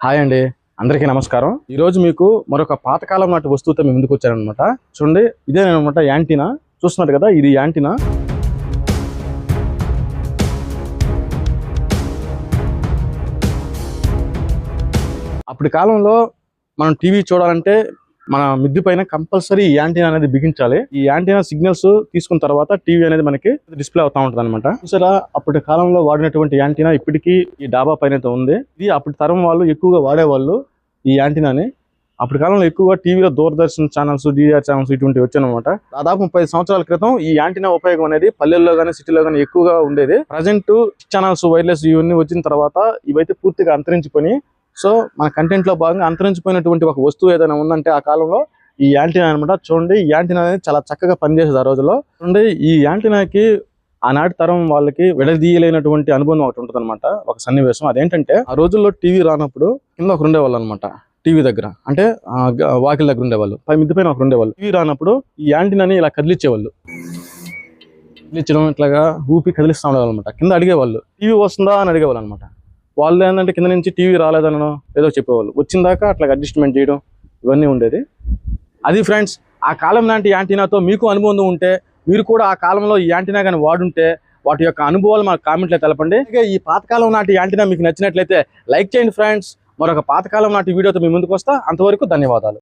Hi అండి. అందరికీ నమస్కారం. ఈరోజు మీకు మరొక పాతకాలం నాటి వస్తువుతో మేము ముందుకు వచ్చారనమాట చూడండి ఇదేనమాట యాంటీనా. చూస్తున్నారు కదా ఇది యాంటీనా. అప్పటి కాలంలో మనం టీవీ చూడాలంటే మన మిద్ది పైన కంపల్సరీ ఈ యాంటీనా అనేది బిగించాలి. ఈ యాంటీనా సిగ్నల్స్ తీసుకున్న తర్వాత టీవీ అనేది మనకి డిస్ప్లే అవుతా ఉంటుంది అనమాట చూసారా? అప్పటి కాలంలో వాడినటువంటి యాంటీనా ఇప్పటికీ ఈ డాబా పైన అయితే ఉంది. ఇది అప్పటి తరం వాళ్ళు ఎక్కువగా వాడేవాళ్ళు ఈ యాంటీనాని. అప్పటి కాలంలో ఎక్కువగా టీవీలో దూరదర్శన్ ఛానల్స్ డిఆర్ ఛానల్స్ ఇటువంటి వచ్చానమాట. దాదాపు ముప్పై సంవత్సరాల క్రితం ఈ యాంటీనా ఉపయోగం అనేది పల్లెల్లో కానీ సిటీలో కానీ ఎక్కువగా ఉండేది. ప్రజెంట్ ఛానల్స్ వైర్లెస్ ఇవన్నీ వచ్చిన తర్వాత ఇవైతే పూర్తిగా అంతరించిపోయి సో మన కంటెంట్లో భాగంగా అంతరించిపోయినటువంటి ఒక వస్తువు ఏదైనా ఉందంటే ఆ కాలంలో ఈ యాంటీనా అనమాట చూడండి ఈ యాంటీనా అనేది చాలా చక్కగా పనిచేసేది ఆ రోజుల్లో. చూడండి ఈ యాంటీనాకి ఆనాటి తరం వాళ్ళకి విడదీయలేనటువంటి అనుభవం ఒకటి ఉంటుంది అనమాట ఒక సన్నివేశం. అదేంటంటే ఆ రోజుల్లో టీవీ రానప్పుడు కింద ఒకరు ఉండేవాళ్ళు అనమాట టీవీ దగ్గర. అంటే వాకిల్ దగ్గర ఉండేవాళ్ళు. పై మిద్ది పైన ఒకరు ఉండేవాళ్ళు టీవీ రానప్పుడు ఈ యాంటీనాని ఇలా కదిలించేవాళ్ళు కదిలించడం ఇట్లాగా ఊపి కదిలిస్తూ ఉండేవాళ్ళు అనమాట కింద అడిగేవాళ్ళు టీవీ వస్తుందా? అని అడిగేవాళ్ళు అనమాట వాళ్ళు ఏంటంటే కింద నుంచి టీవీ రాలేదనో ఏదో చెప్పేవాళ్ళు. వచ్చిందాక అట్లా అడ్జస్ట్మెంట్ చేయడం ఇవన్నీ ఉండేది. అది ఫ్రెండ్స్ ఆ కాలం నాటి యాంటీనాతో మీకు అనుబంధం ఉంటే మీరు కూడా ఆ కాలంలో ఈ యాంటీనా కానీ వాడుంటే వాటి యొక్క అనుభవాలు మాకు కామెంట్లో తెలపండి. ఈ పాతకాలం నాటి యాంటీనా మీకు నచ్చినట్లయితే లైక్ చేయండి ఫ్రెండ్స్ మరొక పాతకాలం నాటి వీడియోతో మీ ముందుకు వస్తా. అంతవరకు ధన్యవాదాలు.